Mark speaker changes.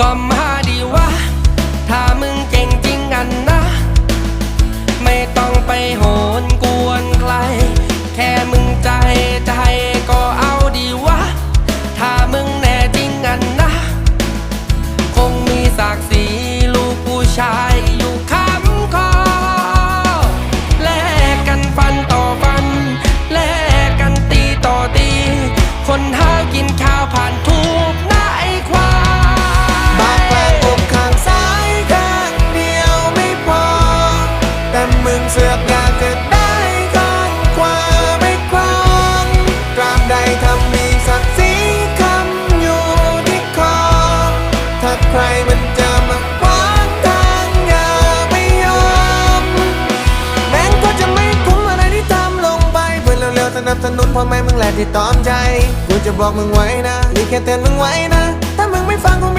Speaker 1: ก็มาดีวะ ถ้ามึงเก่งจริงอันนะ ไม่ต้องไปโหนกวนใคร แค่มึงใจใจก็เอาดีวะ ถ้ามึงแน่จริงอันนะ คงมีศักดิ์ศรีลูกผู้ชายอยู่คำคอแลกกันฟันต่อฟันแลกกันตีต่อตีคนหากินข้าวผ่านทุ
Speaker 2: แต่มึงเสือกอยากจะได้ข้างขวาไม่ครองตราบใดทำมีศักดิ์ศรีคำอยู่ที่คอถ้าใครมันจะมาขวางทางอย่าไปยอมแม่งก็จะไม่คุ้มอะไรที่ทำลงไปเพื่อนเร็วๆสนับสนุนพ่อแม่มึงแหละที่ตอมใจกูจะบอกมึงไว้นะนี่แค่เตือนมึงไว้นะ ถ้ามึงไม่ฟังกู